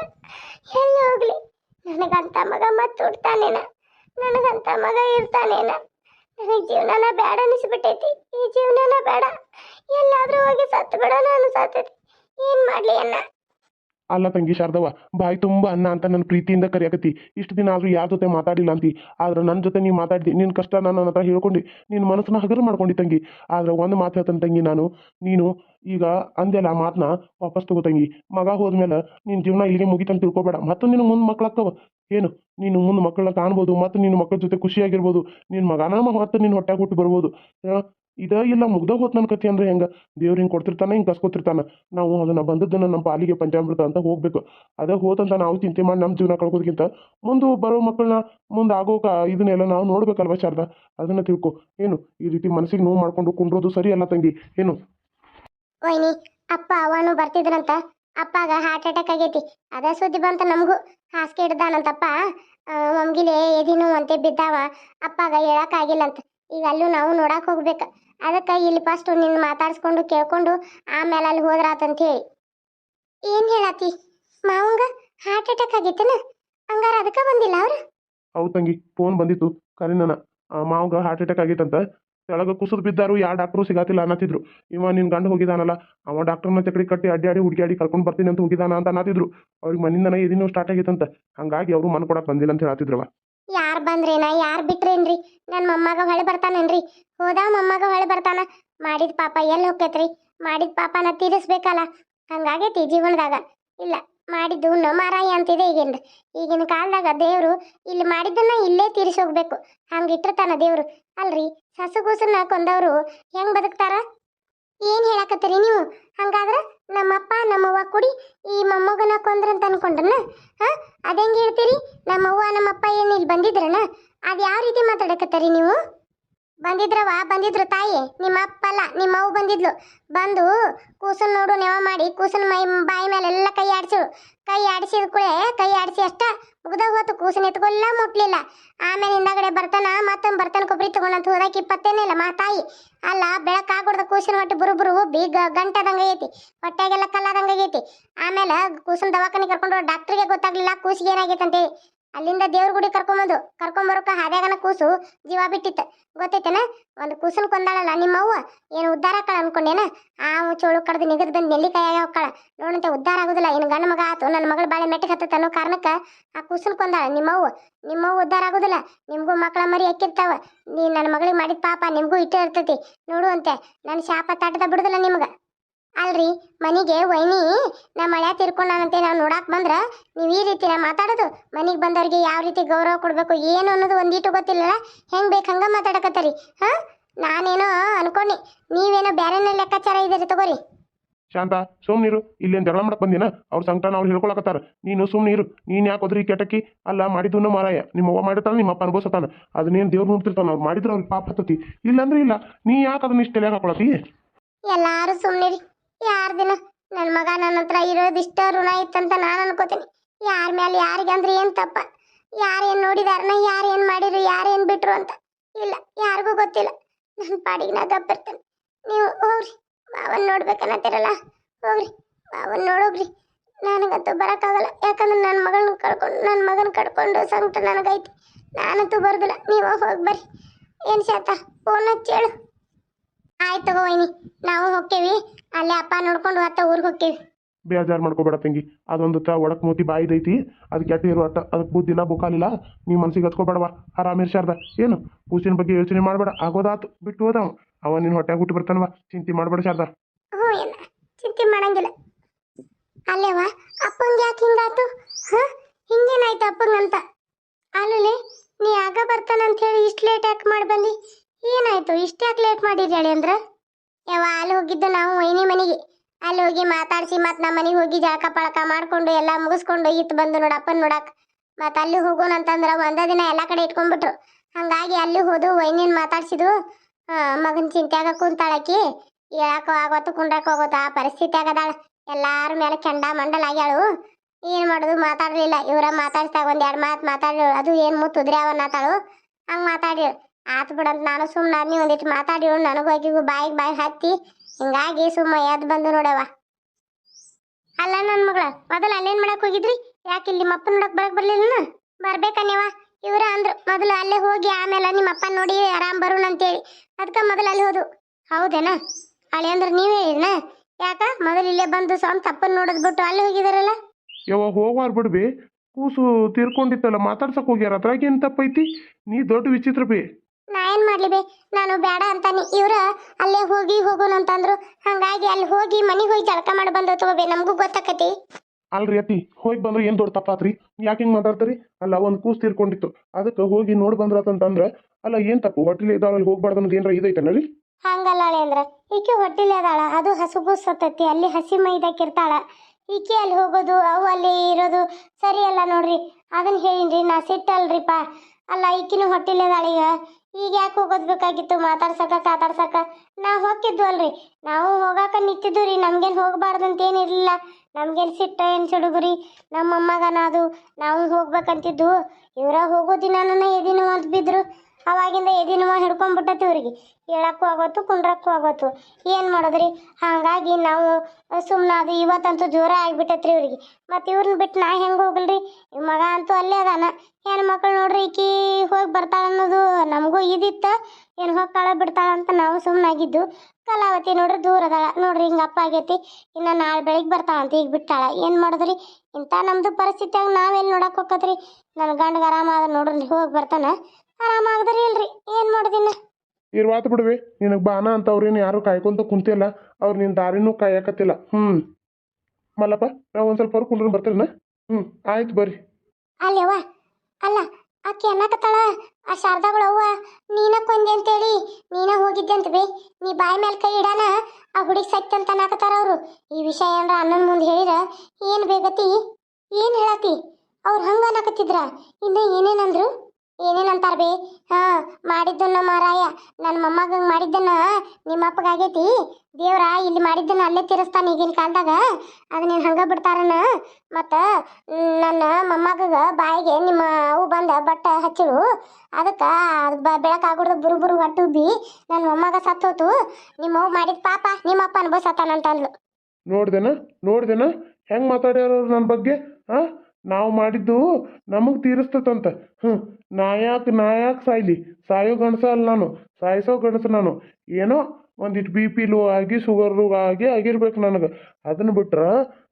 Speaker 2: ಎಲ್ಲಿ ಹೋಗ್ಲಿ? ನನಗಂತ ಮಗ ಮತ್ತೆ ಹುಡ್ತಾನೇನ? ನನಗಂತ ಮಗ ಇರ್ತಾನೇನ? ನನಗೆ ಜೀವನನ ಬೇಡ ಅನಿಸ್ಬಿಟ್ಟೈತಿ. ಈ ಜೀವನನ ಬೇಡ ಎಲ್ಲಾದರೂ ಹೋಗಿ ಸತ್ತು ಬಿಡೋಣ ಅನ್ಸತ್ತೈತಿ ಏನು ಮಾಡಲಿ ಅಣ್ಣ?
Speaker 1: ಅಲ್ಲ ತಂಗಿ ಶಾರದವ್ವ, ಬಾಯಿ ತುಂಬ ಅನ್ನ ಅಂತ ನನ್ನ ಪ್ರೀತಿಯಿಂದ ಕರೆಯಕತ್ತಿ. ಇಷ್ಟು ದಿನ ಆದರೂ ಯಾರ ಜೊತೆ ಮಾತಾಡಿಲ್ಲ ಅಂತಿ. ಆದ್ರೆ ನನ್ನ ಜೊತೆ ನೀ ಮಾತಾಡ್ದಿ ನಿನ್ನ ಕಷ್ಟ ನಾನು ನನ್ನ ಹತ್ರ ಹೇಳ್ಕೊಂಡು ನಿನ್ನ ಮನಸ್ಸನ್ನ ಹಗರು ಮಾಡ್ಕೊಂಡು ತಂಗಿ. ಆದ್ರೆ ಒಂದು ಮಾತು ಹೇಳ್ತಾನೆ ತಂಗಿ ನಾನು, ನೀನು ಈಗ ಅಂದೆಲ್ಲ ಆ ಮಾತನ್ನ ವಾಪಸ್ ತಗೋ ತಂಗಿ. ಮಗ ಹೋದ್ಮೇಲೆ ನಿನ್ನ ಜೀವನ ಇಲ್ಲಿಗೆ ಮುಗಿತಂತ ತಿಳ್ಕೊಬೇಡ. ಮತ್ತು ನಿನ್ನ ಮುಂದೆ ಮಕ್ಕಳಾಗ್ತವ ಏನು, ನೀನು ಮುಂದೆ ಮಕ್ಕಳನ್ನ ಕಾಣ್ಬೋದು, ಮತ್ತು ನಿನ್ನ ಮಕ್ಕಳ ಜೊತೆ ಖುಷಿಯಾಗಿರ್ಬೋದು. ನಿನ್ನ ಮಗನ ಮತ್ತು ನಿನ್ನ ಹೊಟ್ಟೆಗೆ ಹುಟ್ಟು ಬರ್ಬೋದು. ಇದ ಇಲ್ಲ ಮುಗ್ದ ಹೋತ್ ನನ್ನ ಕಥೆ ಅಂದ್ರೆ ಹೆಂಗೆ? ದೇವ್ರು ಹಿಂಗೆ ಕೊಡ್ತಿರ್ತಾನೆ, ಹಿಂಗೆ ಕಸ್ಕೊತಿರ್ತಾನೆ. ನಾವು ಅದನ್ನ ಬಂದದ್ದನ್ನ ನಮ್ಮ ಪಾಲಿಗೆ ಪಂಚಾಮೃತ ಅಂತ ಹೋಗ್ಬೇಕು. ಅದೇ ಹೋತಂತ ನಾವು ಚಿಂತೆ ಮಾಡಿ ನಮ್ಮ ಜೀವನ ಕಳ್ಕೋದಕ್ಕಿಂತ ಮುಂದೆ ಬರೋ ಮಕ್ಕಳನ್ನ ಮುಂದೆ ಆಗೋಕ ಇದನ್ನೆಲ್ಲ ನಾವು ನೋಡ್ಬೇಕಲ್ವ ಶಾರದಾ? ಅದನ್ನ ತಿಳ್ಕೊ. ಏನು, ಈ ರೀತಿ ಮನಸ್ಸಿಗೆ ನೋವು ಮಾಡ್ಕೊಂಡು ಕುಂಡ್ರೋದು ಸರಿ ಅಲ್ಲ ತಂಗಿ? ಏನು?
Speaker 2: ಅಪ್ಪ ಅವನು ಬರ್ತಿದ್ರಂತ. ಅಪ್ಪಾಗ ಹಾರ್ಟ್ ಅಟ್ಯಾಕ್ ಆಗೈತಿ. ಅದ ಸುದ್ದಿ ಬಂತ ನಮಗೂ. ಹಾಸಿಗೆ ಹಿಡ್ದಾನಂತಪ್ಪ. ಮಮ್ಗಿಲೆ ಎದಿನೂ ಅಂತೆ ಬಿದ್ದಾವ. ಅಪ್ಪಾಗ ಹೇಳಕ್ ಆಗಿಲ್ಲಂತ. ಈಗ ಅಲ್ಲೂ ನಾವು ನೋಡಕ್ ಹೋಗ್ಬೇಕ. ಅದಕ್ಕೆ ಇಲ್ಲಿ ಫಸ್ಟ್ ನಿನ್ನ ಮಾತಾಡ್ಸ್ಕೊಂಡು ಕೇಳ್ಕೊಂಡು ಆಮೇಲೆ ಅಲ್ಲಿ ಹೋದ್ರಾತಂತ ಹೇಳಿ ಏನ್ ಹೇಳಾತಿ? ಮಾವಂಗ ಹಾರ್ಟ್ ಅಟ್ಯಾಕ್ ಆಗೈತೇನ ಹಂಗಾರ ಅದಕ್ಕೆ ಬಂದಿಲ್ಲ ಅವ್ರು?
Speaker 1: ಹೌದು ತಂಗಿ ಫೋನ್ ಬಂದಿತ್ತು. ಕರೀನನ ಮಾವಂಗ ಹಾರ್ಟ್ ಅಟ್ಯಾಕ್ ಆಗಿತ್ತಂತ. ಕೆಳಗೆ ಕುಸಿದು ಬಿದ್ದಾರು, ಯಾವ ಡಾಕ್ಟ್ರು ಸಿಗಾತಿಲ್ಲ ಅನ್ನತ್ತಿದ್ರು ಇವ ನಿನ್ನ ಗಂಡ ಹೋಗಿದಾನಲ್ಲ, ಅವ ಡಾಕ್ಟರ್ನ ಚಕ್ರಿ ಕಟ್ಟಿ ಅಡ್ಡಾಡಿ ಹುಡುಗಾಡಿ ಕರ್ಕೊಂಡು ಬರ್ತೀನಿ ಅಂತ ಹೋಗಿದಾನ ಅಂತ ಅನ್ನತಿದ್ರು. ಅವ್ರಿಗೆ ಮನಿಂದನ ಎದಿನೂ ಸ್ಟಾರ್ಟ್ ಆಗೈತಂತ ಹಂಗಾಗಿ ಅವರು ಮನ್ ಕೊಡಕ್ಕೆ ಬಂದಿಲ್ಲ ಅಂತ ಹೇಳತ್ತಿದ್ರವ
Speaker 2: ಯಾರ್ ಬಂದ್ರೇನ? ಯಾರು ಬಿಟ್ರೇನ್ರಿ? ನನ್ನ ಮೊಮ್ಮಗ ಹೊಳೆ ಬರ್ತಾನೇನ್ರಿ? ಹೋದ ಮೊಮ್ಮಗ ಹೊಳೆ ಬರ್ತಾನ? ಮಾಡಿದ ಪಾಪ ಎಲ್ಲಿ ಹೋಗ್ತೈತ್ರಿ ಮಾಡಿದ ಪಾಪನ ತೀರಿಸ್ಬೇಕಲ್ಲ? ಹಂಗಾಗೈತಿ ಜೀವನದಾಗ. ಇಲ್ಲ, ಮಾಡಿದ್ದು ನಮಾರಾಯ ಅಂತಿದೆ ಈಗಿಂದ ಈಗಿನ ಕಾಲದಾಗ ದೇವರು ಇಲ್ಲಿ ಮಾಡಿದ್ದನ್ನ ಇಲ್ಲೇ ತೀರಿಸಿ ಹೋಗ್ಬೇಕು ಹಂಗೆ ಇಟ್ಟಿರ್ತಾನ ದೇವ್ರು. ಅಲ್ರಿ ಸಸುಗೂಸನ್ನ ಕೊಂದವರು ಹೆಂಗ್ ಬದುಕ್ತಾರ? ಏನ್ ಹೇಳಕತ್ತೀರಿ ನೀವು? ಹಂಗಾದ್ರ ನಮ್ಮಪ್ಪ, ನಮ್ಮವ್ವ ಕುಡಿ ಈ ಮೊಮ್ಮಗನ ಕೊಂದ್ರಂತ ಅನ್ಕೊಂಡ್ರನ? ಹಾ? ಅದಂಗೆ ಹೇಳ್ತೀರಿ? ನಮ್ಮವ್ವ, ನಮ್ಮಪ್ಪ ಏನು ಇಲ್ಲಿ ಬಂದಿದ್ರನ? ಅದು ಯಾವ ರೀತಿ ಮಾತಾಡಕತ್ತಾರಿ ನೀವು? ಬಂದಿದ್ರವ ಬಂದಿದ್ರು ತಾಯಿ. ನಿಮ್ಮ ಅಪ್ಪ ಅಲ್ಲ, ನಿಮ್ಮ ಅವ್ ಬಂದಿದ್ಲು. ಬಂದು ಕೂಸನ್ ನೋಡು, ನೆವ ಮಾಡಿ ಕೂಸನ್ ಮೈ, ಬಾಯಿ ಮೇಲೆ ಮೇಲೆಲ್ಲ ಕೈ ಆಡಿಸು ಕೈ ಆಡಿಸಿದ ಕುಳೆ ಕೈ ಆಡಿಸಿ ಅಷ್ಟ ಮುಗ್ದಾಗ ಹೋತು. ಕೂಸನ್ ಎತ್ಕೊಲ್ಲ ಮುಟ್ಲಿಲ್ಲ. ಆಮೇಲೆ ಹಿಂದಗಡೆ ಬರ್ತಾನ, ಮತ್ತೊಂದು ಬರ್ತಾನ ಕೊಬ್ಬರಿ ತಗೊಂಡಂತ ಹೋದಾಕಿ ಪತ್ತೇನೇ ಇಲ್ಲ ಮಾ ತಾಯಿ. ಅಲ್ಲ ಬೆಳಕಾಗ್ಬಿಡ್ದ ಕೂಸಿನ ಹೊಟ್ಟೆ ಬುರು ಬುರು ಬೀಗ ಗಂಟದಂಗ ಆಗೈತಿ. ಹೊಟ್ಟೆಗೆಲ್ಲ ಕಲ್ಲಾದಂಗ ಐತಿ ಆಮೇಲೆ ಕೂಸನ್ ದವಾಖಾನೆ ಕರ್ಕೊಂಡು ಡಾಕ್ಟ್ರಿಗೆ ಗೊತ್ತಾಗ್ಲಿಲ್ಲ ಕೂಸಿಗೆ ಏನಾಗೈತೆ ಅಲ್ಲಿಂದ ದೇವ್ರ ಗುಡಿ ಕರ್ಕೊಂಬಂದು, ಕರ್ಕೊಂಬರೋಕ ಹಾದ್ಯಾಗನ ಕೂಸು ಜೀವ ಬಿಟ್ಟಿತ್ತು. ಗೊತ್ತೈತೇನ? ಒಂದು ಕೂಸನ್ ಕೊಂದಾಳಲ್ಲ ನಿಮ್ಮವ್ವ ಏನು ಉದ್ಧಾರ ಆಕಳ ಅನ್ಕೊಂಡೇನ? ಆ ಚೋಳು ಕಡ್ದು ನಿಗದ್ ಬಂದು ನೆಲ್ಲಿಕಾಯಿ ಹೋಗ್ಕಳ ನೋಡಂತೆ ಉದ್ಧಾರ ಆಗುದಿಲ್ಲ, ಏನು ಗಂಡ ಮಗ ಆತು, ನನ್ನ ಮಗಳ ಬಾಳೆ ಮೆಟ್ಟಿಗೆ ಹತ್ತತ್ತ ಅನ್ನೋ ಕಾರಣಕ್ಕ ಆ ಕೂಸನ್ ಕೊಂದಾಳ ನಿಮ್ಮವ್ವ ನಿಮ್ಮವ್ವ ಉದ್ಧಾರ ಆಗುದಿಲ್ಲ, ನಿಮಗೂ ಮಕ್ಕಳ ಮರಿ ಅಕ್ಕಿರ್ತಾವ. ನೀ ನನ್ನ ಮಗಳಿಗೆ ಮಾಡಿದ ಪಾಪ ನಿಮಗೂ ಇಟ್ಟೇ ಇರ್ತೈತಿ. ನೋಡು ಅಂತೆ ನನ್ನ ಶಾಪ ತಟ್ಟದ ಬಿಡುದಿಲ್ಲ ನಿಮ್ಗ. ಅಲ್ರಿ ಮನಿಗೆ ವೈನಿ ನಮ್ಮ ಮಳೆ ತೀರ್ಕೊಂಡಾನಂತೆ ನಾವು ನೋಡಾಕ್ ಬಂದ್ರ ನೀವು ಈ ರೀತಿ ನಾ ಮಾತಾಡೋದು ಮನಿಗೆ ಬಂದವ್ರಿಗೆ ಯಾವ ರೀತಿ ಗೌರವ ಕೊಡಬೇಕು ಏನು ಅನ್ನೋದು ಒಂದಿಟ್ಟು ಗೊತ್ತಿಲ್ಲಲ್ಲ ಹೆಂಗ್ ಬೇಕು ಹಂಗ ಮಾತಾಡಕತ್ತರಿ ಹಾಂ? ನಾನೇನೋ ಅನ್ಕೊಂಡಿ ನೀವೇನೋ ಬ್ಯಾರೆನ ಲೆಕ್ಕಾಚಾರ ಇದ್ದೀರಿ ತಗೋರಿ.
Speaker 1: ಶಾಂತ ಸುಮ್ನಿರು ಇಲ್ಲೇನು ಜಗಳ ಮಾಡಕ್ ಬಂದಿನ? ಅವ್ರ ಸಂಕಟ ಅವ್ರು ಹೇಳ್ಕೊಳಕತ್ತಾರ. ನೀನು ಸುಮ್ನಿರು ನೀನು ಯಾಕೆ ಹೋದ್ರಿ ಕೆಟಕಿ? ಅಲ್ಲ ಮಾಡಿದ್ದು ಮಾರಾಯ ನಿಮ್ಮ ಅವ್ವ ಮಾಡಿರ್ತಾನೆ ನಿಮ್ಮ ಅಪ್ಪ ಅನ್ಭವಿಸ್ತಾನ ಅದನ್ನೇನು ದೇವ್ರು ನೋಡ್ತಿರ್ತಾನ ಅವ್ರು ಮಾಡಿದ್ರೆ ಅವ್ರಿಗೆ ಪಾಪ ಹತ್ತತಿ. ಇಲ್ಲಾಂದ್ರೆ ಇಲ್ಲ ನೀ ಯಾಕೆ ಅದನ್ನ ಇಷ್ಟು ತಲೆಯಾಗ ಹಾಕೊಳತಿ?
Speaker 2: ಎಲ್ಲಾರು ಸುಮ್ಮನಿರಿ ಯಾರ ದಿನ? ನನ್ನ ಮಗ ನನ್ನ ಹತ್ರ ಇರೋದಿಷ್ಟ ಋಣ ಇತ್ತಂತ ನಾನು ಅನ್ಕೋತೀನಿ. ಯಾರ ಮೇಲೆ ಯಾರಿಗಂದ್ರೆ ಏನು ತಪ್ಪ? ಯಾರೇನು ನೋಡಿದಾರನ ಯಾರೇನು ಮಾಡಿರು ಯಾರೇನು ಬಿಟ್ರು ಅಂತ? ಇಲ್ಲ, ಯಾರಿಗೂ ಗೊತ್ತಿಲ್ಲ. ನನ್ನ ಪಾಡಿಗೆ ನಾ ಗಪ್ಪಿರ್ತೇನೆ ನೀವು ಹೋಗ್ರಿ ಬಾವನ್ ನೋಡ್ಬೇಕನ್ನತ್ತಿರಲ್ಲ? ಹೋಗ್ರಿ ಬಾವನ್ ನೋಡೋಗ್ರಿ. ನನಗಂತೂ ಬರೋಕ್ಕಾಗಲ್ಲ. ಯಾಕಂದ್ರೆ ನನ್ನ ಮಗಳನ್ನ ಕಳ್ಕೊಂಡು ನನ್ನ ಮಗನ ಕಡ್ಕೊಂಡು ಸಂಕಟ ನನಗೈತಿ. ನಾನಂತೂ ಬರೋದಿಲ್ಲ. ನೀವು ಹೋಗಿ ಬರ್ರಿ. ಏನು ಶಾತ ಫೋನ್ ಹಚ್ಚಿ ಹೇಳು. ಆಯ್ತು ತಗೋ ವೈನಿ. ನಾವು ಹೋಗ್ತೇವಿ. ಅಲ್ಲೇ ಅಪ್ಪ ನೋಡ್ಕೊಂಡು ಅತ್ತ ಊರಿಗೆ ಹೋಗ್ತೇವಿ.
Speaker 1: ಬೇಜಾರು ಮಾಡ್ಕೋಬೇಡ ತಂಗಿ. ಅದೊಂದು ತ ಒಡಕ್ ಮೂತಿ ಬಾಯಿದೈತಿ ಅದು ಕೆಟ್ಟ ಇರುವ ಅಟ್ಟ? ಅದಕ್ಕೆ ಬುದ್ಧಿಲ್ಲ ಬುಕಾಲಿಲ್ಲ. ನೀ ಮನ್ಸಿಗೆ ಹತ್ಕೋಬೇಡವಾ ಆರಾಮ ಶಾರದ. ಏನು? ಕೂಸಿನ ಬಗ್ಗೆ ಯೋಚನೆ ಮಾಡಬೇಡ. ಆಗೋದಾತು. ಬಿಟ್ಟು ಹೋದವ. ಅವ ನಿನ್ನ ಹೊಟ್ಟೆಗೆ ಹುಟ್ಟು ಬರ್ತಾನವ ಚಿಂತೆ ಮಾಡಬೇಡ ಶಾರದ.
Speaker 2: ಹ್ಞೂ ಇಲ್ಲ. ಚಿಂತೆ ಮಾಡಂಗಿಲ್ಲ. ಅಲ್ಲೇವ ಅಪ್ಪಂಗೆ ಯಾಕೆ ಹಿಂಗಾತು? ಹ? ಹಿಂಗೇನಾಯ್ತು ಅಪ್ಪಂಗಂತ? ಅಲ್ಲೇ ನೀ ಆಗ ಬರ್ತಾನಂತ ಹೇಳಿ ಇಷ್ಟು ಲೇಟ್ ಯಾಕೆ ಮಾಡಿ ಬಂದಿ? ಏನಾಯ್ತು? ಇಷ್ಟು ಯಾಕೆ ಲೇಟ್ ಮಾಡಿರಿ ಹೇಳಿ ಅಂದ್ರ? ಯಾವ ಅಲ್ಲಿ ಹೋಗಿದ್ದು ನಾವು ವೈನಿ ಮನೆಗೆ. ಅಲ್ಲಿ ಹೋಗಿ ಮಾತಾಡಿಸಿ ಮತ್ತೆ ನಮ್ಮ ಮನೆಗೆ ಹೋಗಿ ಜಳಕ ಪಳಕ ಮಾಡ್ಕೊಂಡು ಎಲ್ಲ ಮುಗಿಸ್ಕೊಂಡು ಇತ್ತು ಬಂದು ನೋಡಪ್ಪನ ನೋಡಕ್ಕೆ ನೋಡಕ್. ಮತ್ತೆ ಅಲ್ಲಿ ಹೋಗೋಣ ಅಂತಂದ್ರೆ ಒಂದ ದಿನ ಎಲ್ಲ ಕಡೆ ಇಟ್ಕೊಂಡ್ಬಿಟ್ರು. ಹಂಗಾಗಿ ಅಲ್ಲಿ ಹೋದು ವೈನಿನ ಮಾತಾಡ್ಸಿದ್ವು ಮಗನ ಚಿಂತ್ಯಾಗ ಕುಂತಾಳಕಿ ಹೇಳಕ್ಕ ಆಗೋತು ಕುಂಡ್ರಕ್ಕೆ ಹೋಗೋತು, ಆ ಪರಿಸ್ಥಿತಿ ಆಗದಾಳ. ಎಲ್ಲಾರ ಮೇಲೆ ಮಂಡಲ ಆಗ್ಯಾಳು. ಏನ್ ಮಾಡೋದು, ಮಾತಾಡಲಿಲ್ಲ. ಇವರ ಮಾತಾಡ್ಸ್ದಾಗ ಒಂದು ಎರಡ್ ಮಾತು ಮಾತಾಡಿ ಅದು ಏನು ಮುತ್ತುದ್ರೆ ಅವನ್ನ ನಾತಾಳು ಹಂಗೆ ಮಾತಾಡಿ ಆತ್ ಬಿಡಂತ ನಾನು ಸುಮ್ಮನೆ ನೀ ಒಂದಿಟ್ಟು ಮಾತಾಡಿ ನನಗೂ ಆಕಿಗೂ ಬಾಯಿಗೆ ಬಾಯಿ ಹತ್ತಿ. ಹಿಂಗಾಗಿ ಸುಮ್ಮ ಎದ್ದು ಬಂದು ನೋಡವ ಅಲ್ಲ ನನ್ನ ಮಗಳ, ಮೊದಲು ಅಲ್ಲೇನ್ ಮಾಡಕ್ ಹೋಗಿದ್ರಿ? ಯಾಕೆ ಇಲ್ಲಿ ನಿಮ್ಮಪ್ಪ ನೋಡಕ್ ಬರಕ್ ಬರ್ಲಿಲ್ಲ ಬರ್ಬೇಕನ್ಯವ ಇವ್ರ ಅಂದ್ರು, ಮೊದಲು ಅಲ್ಲೇ ಹೋಗಿ ಆಮೇಲೆ ನಿಮ್ಮ ಅಪ್ಪ ನೋಡಿ ಆರಾಮ್ ಬರೋಣ ಅಂತೇಳಿ. ಅದಕ್ಕೆ ಮೊದಲು ಅಲ್ಲಿ ಹೋದು. ಹೌದೇನಾ? ಅಳೆ ಅಂದ್ರೆ ನೀವೇ ಹೇಳಿದ್ನ ಯಾಕ? ಮೊದಲು ಇಲ್ಲೇ ಬಂದು ಸ್ವಂತ ತಪ್ಪನ್ನು ನೋಡೋದು ಬಿಟ್ಟು ಅಲ್ಲಿ ಹೋಗಿದಾರಲ್ಲ?
Speaker 1: ಯಾವ ಹೋಗ್ವಾರ್ ಬಿಡ್ಬಿ. ಕೂಸು ತೀರ್ಕೊಂಡಿತ್ತಲ್ಲ, ಮಾತಾಡ್ಸಕ್ ಹೋಗ್ಯಾರ, ಅದ್ರಾಗ ಏನ್ ತಪ್ಪೈತಿ? ನೀ ದೊಡ್ಡ ವಿಚಿತ್ರ ಬಿ.
Speaker 2: ನಾ ಏನ್ ಮಾಡ್ಲಿ ಬೇ? ನಾನು ಬೇಡ ಅಂತಾನೆ. ಇವ್ರ ಅಲ್ಲೇ ಹೋಗಿ ಹೋಗೋಣ ಅಂತಂದ್ರು. ಹಂಗಾಗಿ ಅಲ್ಲಿ ಹೋಗಿ ಮನಿಗ್ ಹೋಗಿ ಜಳಕ ಮಾಡಿ ಬಂದು ತಗೋಬೇ ನಮಗೂ ಗೊತ್ತಾಕತಿ.
Speaker 1: ಅಲ್ರಿ ಅತ್ತಿ ಹೋಗಿ ಬಂದ್ರೆ ಏನು ದೊಡ್ಡ ತಪ್ಪಾತ್ರಿ? ಯಾಕೆ ಹಿಂಗ್ ಮಾತಾಡ್ತಾರಿ? ಅಲ್ಲ ಒಂದು ಕೂಸ್ ತೀರ್ಕೊಂಡಿತ್ತು. ಅದಕ್ಕೆ ಹೋಗಿ ನೋಡಿ ಬಂದ್ರತಂತಂದ್ರೆ ಅಲ್ಲ ಏನ್ ತಪ್ಪು? ಹೋಟೆಲ್ ಇದ್ದಾವಲ್ಲಿ ಹೋಗ್ಬಾರ್ದು ಅನ್ನೋದು ಇದೈತೆ ಇದೈತೇನರಿ
Speaker 2: ಹಂಗಲ್ಲ ಅಂದ್ರ. ಈಕೆ ಹೊಟ್ಟಿಲಿ ಅದಾಳ ಅದು ಹಸುಗು ಸತ್ತತಿ. ಅಲ್ಲಿ ಹಸಿ ಮೈದಾಕಿರ್ತಾಳ ಈಕೆ ಅಲ್ಲಿ ಹೋಗೋದು ಅವು ಅಲ್ಲಿ ಇರೋದು ಸರಿ ಅಲ್ಲ ನೋಡ್ರಿ. ಅದನ್ನ ಹೇಳಿನ್ರಿ ನಾ ಸಿಟ್ಟಲ್ರಿಪ್ಪ ಅಲ್ಲ ಈಕಿನೂ ಹೊಟ್ಟಿಲಿ ಅದಾಳ ಈಗ. ಈಗ ಯಾಕೆ ಹೋಗೋದ್ಬೇಕಾಗಿತ್ತು ಮಾತಾಡ್ಸಕ, ಕಾತಾಡ್ಸಕ? ನಾವು ಹೋಗ್ತಿದ್ವು ಅಲ್ರಿ. ನಾವು ಹೋಗಾಕ ನಿಂತಿದ್ದು ರೀ. ನಮ್ಗೇನು ಹೋಗಬಾರ್ದು ಅಂತ ಏನಿರ್ಲಿಲ್ಲ ನಮ್ಗೇನು ಸಿಟ್ಟ ಏನು ಸಿಡುಗುರಿ? ನಮ್ಮ ಅಮ್ಮಗನಾದು ಅದು. ನಾವು ಹೋಗ್ಬೇಕಂತಿದ್ದು ಇವರ ಹೋಗೋ ದಿನ ಎದಿನೋ ಅಂತ ಬಿದ್ರು. ಅವಾಗಿಂದ ಎದಿ ಹಿಡ್ಕೊಂಡ್ಬಿಟ್ಟತಿ ಇವ್ರಿಗೆ ಹೇಳಕ್ಕೂ ಆಗೋತು ಕುಂಡ್ರಕ್ಕೂ ಆಗೋತು. ಏನು ಮಾಡೋದ್ರಿ? ಹಾಗಾಗಿ ನಾವು ಸುಮ್ಮನೆ ಅದು ಇವತ್ತಂತೂ ಜೋರ ಆಗಿಬಿಟ್ಟತ್ರಿ ಇವ್ರಿಗೆ. ಮತ್ತು ಇವ್ರನ್ನ ಬಿಟ್ಟು ನಾ ಹೆಂಗೆ ಹೋಗಲ್ರಿ? ಮಗ ಅಂತೂ ಅಲ್ಲೇ ಅದಾನ. ಹೆಣ್ಮಕ್ಳು ನೋಡ್ರಿ ಈಕಿ ಹೋಗಿ ಬರ್ತಾಳ ಅನ್ನೋದು ನಮಗೂ ಇದಿತ್ತ. ಏನು ಹೋಗ್ತಾಳ ಬಿಡ್ತಾಳ ಅಂತ ನಾವು ಸುಮ್ಮನಾಗಿದ್ದು ಕಲಾವತಿ ನೋಡ್ರಿ ದೂರ ಅದಾಳ. ನೋಡ್ರಿ ಹಿಂಗೆ ಅಪ್ಪ ಆಗೈತಿ. ಇನ್ನು ನಾಳೆ ಬೆಳಿಗ್ಗೆ ಬರ್ತಾಳ ಅಂತ ಈಗ ಬಿಟ್ಟಾಳ. ಏನು ಮಾಡೋದ್ರಿ? ಇಂಥ ನಮ್ಮದು ಪರಿಸ್ಥಿತಿಯಾಗ ನಾವೆಲ್ಲಿ ನೋಡಕ್ಕೆ ಹೋಗತ್ರಿ ನನ್ನ ಗಂಡಗೆ ಆರಾಮ ಅದ ನೋಡ್ರಿ, ಹೋಗಿ ಬರ್ತಾನ. ಆರಾಮಾಗದ್ರಿ ಇಲ್ರಿ ಏನು ಮಾಡೋದಿನ್ನ
Speaker 1: ಇರ್ವಾತ ಬಿಡ್ವಿ ನಿನಗೆ ಬಾನ ಅಂತ ಅವ್ರೇನು ಯಾರು ಕಾಯ್ಕೊಂತ ಕುಂತಿಲ್ಲ ಅವ್ರು ನಿನ್ನ ದಾರಿನೂ ಕಾಯಕತ್ತಿಲ್ಲ. ಹ್ಞೂ ಮಲ್ಲಪ್ಪ ನಾವು ಒಂದು ಸ್ವಲ್ಪ ಹೊರ ಕುಂಡ್ರು ಬರ್ತೀರನ ಹ್ಞೂ ಆಯ್ತು ಬರ್ರಿ.
Speaker 2: ಅಲ್ಲವ ಅಲ್ಲ ಆಕೆ ಅನ್ನಕತ್ತಾಳ ಆ ಶಾರದಾಗಳು ಅವ್ವ ನೀನ ಕೊಂದೆ ಅಂತೇಳಿ ನೀನ ಹೋಗಿದ್ದೆ ಅಂತ ಬೇ ನೀ ಬಾಯಿ ಮೇಲೆ ಕೈ ಇಡಾನ ಆ ಹುಡುಗಿ ಸತ್ಯ ಅಂತ ಅನ್ನಕತ್ತಾರ ಅವರು. ಈ ವಿಷಯ ಏನ್ರ ಅಣ್ಣನ ಮುಂದೆ ಹೇಳಿರ? ಏನು ಬೇಗತಿ? ಏನು ಹೇಳತಿ? ಅವ್ರು ಹಂಗ ಅನ್ನಕತ್ತಿದ್ರ? ಇನ್ನ ಏನೇನಂದ್ರು? ಏನೇನಂತಾರ ಬಿ? ಹಾ, ಮಾಡಿದ್ದನ್ನ ಮಾರಾಯ. ನನ್ನ ಮೊಮ್ಮಗಂಗೆ ಮಾಡಿದ್ದನ್ನ ನಿಮ್ಮ ಅಪ್ಪಗಾಗೈತಿ ದೇವ್ರ ಇಲ್ಲಿ ಮಾಡಿದ್ದನ್ನ ಅಲ್ಲೇ ತೀರಿಸ್ತಾನೆ ಈಗಿನ ಕಾಲದಾಗ. ಅದನ್ನ ಹಂಗ ಬಿಡ್ತಾರನ? ಮತ್ತು ನನ್ನ ಮೊಮ್ಮಗಗ ಬಾಯಿಗೆ ನಿಮ್ಮ ಅವು ಬಂದ ಬಟ್ಟೆ ಹಚ್ಚಿಳು. ಅದಕ್ಕೆ ಬೆಳಕಾಗ್ಬಿಡ್ದು ಬುರು ಬುರು ಹೊಟ್ಟು ಬಿ ನನ್ನ ಮೊಮ್ಮಗ ಸತ್ತೋತು ನಿಮ್ಮ ಅವು ಮಾಡಿದ ಪಾಪ ನಿಮ್ಮಪ್ಪ ಅನ್ಭವಿಸತ್ತಾನಂತ ಅಂದ್ಲು.
Speaker 1: ನೋಡ್ದೇನ? ನೋಡ್ದೇನ? ಹೆಂಗೆ ಮಾತಾಡ್ಯಾರ ನನ್ನ ಬಗ್ಗೆ? ಹಾಂ, ನಾವು ಮಾಡಿದ್ದು ನಮಗೆ ತೀರಿಸ್ತದಂತ ಹ್ಞೂ ನಾ ಯಾಕೆ ನಾ ಯಾಕೆ ಸಾಯ್ಲಿ. ಸಾಯೋ ಗಣಸ ಅಲ್ಲ ನಾನು. ಸಾಯಿಸೋ ಗಣಸ ನಾನು. ಏನೋ ಒಂದಿಟ್ಟು ಬಿ ಪಿ ಲೋ ಆಗಿ ಶುಗರು ಆಗಿ ಆಗಿರ್ಬೇಕು ನನಗೆ. ಅದನ್ನ ಬಿಟ್ರೆ,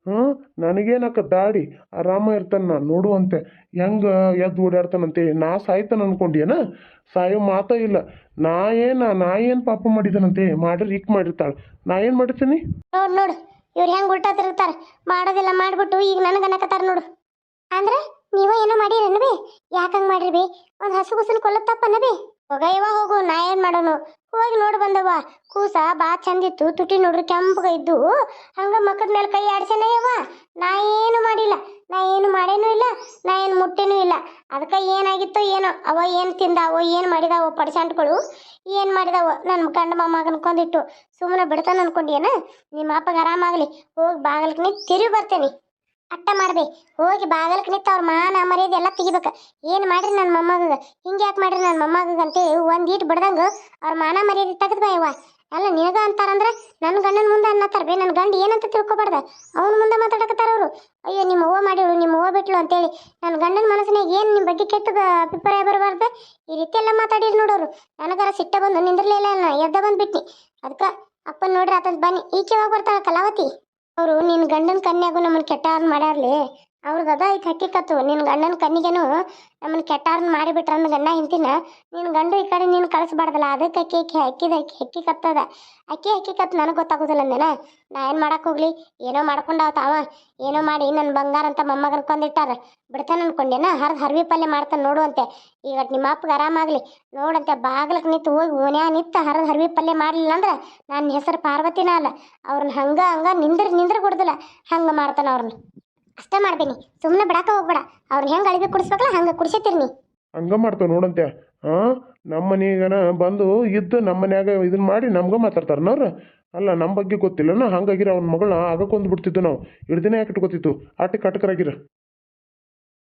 Speaker 1: ಹ್ಞೂ, ನನಗೇನಕ್ಕ ದಾಡಿ, ಆರಾಮ ಇರ್ತಾನೆ ನಾನು ನೋಡುವಂತೆ. ಹೆಂಗೆ ಎದ್ದು ಓಡಾಡ್ತಾನಂತೆ? ನಾ ಸಾಯ್ತಾನೆ ಅನ್ಕೊಂಡ್ಯೇನ? ಸಾಯೋ ಮಾತಾ ಇಲ್ಲ. ನಾ ಏನ, ನಾ ಏನು ಪಾಪ ಮಾಡಿದನಂತೆ? ಮಾಡಿರಿ ಇಕ್ ಮಾಡಿರ್ತಾಳೆ. ನಾ ಏನು ಮಾಡಿರ್ತೀನಿ?
Speaker 2: ನೋಡು ನೋಡು, ಇವ್ರು ಹೆಂಗೆ ಉಲ್ಟಾ ತಿರುಗ್ತಾರೆ ಮಾಡೋದಿಲ್ಲ ಮಾಡ್ಬಿಟ್ಟು ಈಗ ನನಗೆ ಅನ್ನಕತ್ತಾರ ನೋಡು. ಅಂದ್ರೆ? ನೀವ ಏನೋ ಮಾಡಿರೇನು ಬೇ ಯಾಕಂಗ್ ಮಾಡ್ರಿ ಬೇ? ಒಂದು ಹಸು ಕುಸನ್ ಕೊಲ್ಲತ್ತಪ್ಪನ ಬೇ ಹೋಗಯ್ಯವ ಹೋಗು, ನಾ ಏನ್ ಮಾಡೋನು? ಹೋಗಿ ನೋಡ್ ಬಂದವ ಕೂಸ ಬಾ, ಚಂದಿತ್ತು, ತುಟಿ ನೋಡ್ರಿ ಕೆಂಪಗ ಇದ್ದು. ಹಂಗ ಮಕ್ಕದ ಮೇಲೆ ಕೈ ಆಡ್ಸೇನಯ್ಯವ್ವ ನಾ ಏನು ಮಾಡಿಲ್ಲ. ನಾ ಏನು ಮಾಡೇನು ಇಲ್ಲ. ನಾ ಏನು ಮುಟ್ಟೇನು ಇಲ್ಲ. ಅದಕ್ಕೆ ಏನಾಗಿತ್ತೋ ಏನೋ, ಅವ ಏನು ತಿಂದಾವೋ, ಏನು ಮಾಡಿದಾವೋ ಪಡಿಸಂಟ್ಗಳು ಏನು ಮಾಡಿದಾವೋ ನನ್ನ ಗಂಡ ಮೊಮ್ಮಗ ಅನ್ಕೊಂಡಿಟ್ಟು ಸುಮ್ಮನೆ ಬಿಡ್ತಾನೆ ಅನ್ಕೊಂಡೇನ ನಿಮ್ಮ ಅಪ್ಪಗೆ ಆರಾಮಾಗ್ಲಿ. ಹೋಗಿ ನೀ ತಿರುಗಿ ಬರ್ತೇನೆ. ಅಟ್ಟ ಮಾಡ್ದೆ. ಹೋಗಿ ಬಾಗಲಕ್ಕೆ ನಿಂತು ಅವ್ರ ಮಾನ ಮರ್ಯಾದೆ ಎಲ್ಲ ತೆಗಿಬೇಕು. ಏನು ಮಾಡ್ರಿ ನನ್ನ ಮೊಮ್ಮಗ ಹಿಂಗೆ ಯಾಕೆ ಮಾಡ್ರಿ ನನ್ನ ಮೊಮ್ಮಗ ಅಂತೇಳಿ ಒಂದು ಈಟ್ ಬಿಡ್ದಂಗೆ ಅವ್ರ ಮಾನ ಮರ್ಯಾದೆ ತೆಗೆದು ಬಾಯವ್ವ ಅಲ್ಲ ನಿನಗ ಅಂತಾರಂದ್ರೆ ನನ್ನ ಗಂಡನ ಮುಂದೆ ಅನ್ನತ್ತಾರ ಬೇ. ನನ್ನ ಗಂಡ ಏನಂತ ತಿಳ್ಕೊಬಾರ್ದ? ಅವ್ನ ಮುಂದೆ ಮಾತಾಡಕತ್ತಾರ ಅವರು. ಅಯ್ಯೋ ನಿಮ್ಮ ಅವ್ವ ಮಾಡಿಳು ನಿಮ್ಮ ಅವ್ವ ಬಿಟ್ಲು ಅಂತೇಳಿ. ನನ್ನ ಗಂಡನ ಮನಸ್ಸಿನಾಗ ಏನು ನಿಮ್ಮ ಬಗ್ಗೆ ಕೆಟ್ಟದ ಅಭಿಪ್ರಾಯ ಬರಬಾರ್ದು? ಈ ರೀತಿ ಎಲ್ಲ ಮಾತಾಡಿರಿ ನೋಡೋರು. ನನಗಾರ ಸಿಟ್ಟ ಬಂದು ನಿಂದ್ರಲೇ ಇಲ್ಲ ನಾ. ಎದ್ದ ಬಂದ್ಬಿಟ್ನಿ. ಅದಕ್ಕೆ ಅಪ್ಪನ ನೋಡ್ರಿ ಆತಂತ ಬನ್ನಿ. ಈಚೆ ಹೋಗಿ ಬರ್ತಾಳ ಕಲಾವತಿ? ಅವರು ನಿನ್ನ ಗಂಡನ ಕನ್ಯಾಗು ನಮ್ಮನ್ನ ಕೆಟ್ಟಾರ್ನ ಮಾಡ್ಯಾರ್ಲಿ ಅವ್ರದ್ದು ಐತೆ ಹಕ್ಕಿಕತ್ತು ನಿನ್ನ ಗಂಡನ ಕಣ್ಣಿಗೇನು ನಮ್ಮನ್ನು ಕೆಟ್ಟಾರ್ನ ಮಾಡಿಬಿಟ್ರ ಅಂದ ಗಂಡ ಹಿಂತಿನ ನಿನ್ನ ಗಂಡು ಈ ಕಡೆ ನೀನು ಕಳಿಸ್ಬಾರ್ದಲ್ಲ, ಅದಕ್ಕೆ ಅಕ್ಕಿ ಅಕ್ಕಿ ಹಕ್ಕಿದ ಅಕ್ಕಿ ಹಕ್ಕಿ ಕತ್ತದ ಅಕ್ಕಿ ಹಕ್ಕಿ ಕತ್ತು ನನಗೆ ಗೊತ್ತಾಗೋದಿಲ್ಲ ಅಂದೇನ ನಾ ಏನು ಮಾಡಕ್ಕೆ ಹೋಗ್ಲಿ? ಏನೋ ಮಾಡ್ಕೊಂಡಾವ ತಾವ. ಏನೋ ಮಾಡಿ ನನ್ನ ಬಂಗಾರ ಅಂತ ಮೊಮ್ಮಗನ ಕೊಂದಿಟ್ಟಾರ. ಬಿಡ್ತಾನೆ ಅನ್ಕೊಂಡೇನ ಹರ್ದು ಹರ್ವಿ ಪಲ್ಯ ಮಾಡ್ತಾನೆ ನೋಡುವಂತೆ ಈಗ ನಿಮ್ಮ ಅಪ್ಪಗೆ ಆರಾಮಾಗಲಿ ನೋಡಂತೆ ಬಾಗ್ಲಕ್ಕೆ ನಿಂತು ಹೋಗಿ ಓನ್ಯಾ ನಿಂತು ಹರಿದು ಹರ್ವಿ ಪಲ್ಯ ಮಾಡಲಿಲ್ಲ ಅಂದ್ರೆ ನನ್ನ ಹೆಸರು ಪಾರ್ವತಿನ ಅಲ್ಲ. ಅವ್ರನ್ನ ಹಂಗೆ ಹಂಗೆ ನಿಂದ್ರ ನಿಂದ್ರ ಕೊಡುದಿಲ್ಲ ಹಂಗೆ ಮಾಡ್ತಾನೆ ಅವ್ರನ್ನ ಅಷ್ಟೇ ಮಾಡ್ತೀನಿ. ಸುಮ್ಮನೆ ಬಿಡಾಕ ಹೋಗ್ಬೇಡ. ಅವ್ರನ್ನ ಹೆಂಗೆ ಅಳಿಗೆ ಕುಡಿಸ್ಬೇಕಲ್ಲ, ಹಂಗೆ ಕುಡಿಸತ್ತೀರಿ
Speaker 1: ಹಂಗ ಮಾಡ್ತಾವ ನೋಡಂತೆ ಹಾಂ ನಮ್ಮ ಮನೆಗನ ಬಂದು ಇದ್ದು ನಮ್ಮ ಮನ್ಯಾಗ ಇದನ್ನ ಮಾಡಿ ನಮ್ಗ ಮಾತಾಡ್ತಾರ ನೋರ್ ಅಲ್ಲ ನಮ್ಮ ಬಗ್ಗೆ ಗೊತ್ತಿಲ್ಲನ? ಹಂಗಾಗಿರ ಅವ್ನ ಮಗಳ ಆಗಕ್ಕೊಂದು ಬಿಡ್ತಿದ್ದು ನಾವು. ಹಿಡ್ದಿನೇ ಯಾಕೆ ಇಟ್ಕೋತಿತ್ತು? ಆಟ ಕಟ್ಕರಾಗಿರ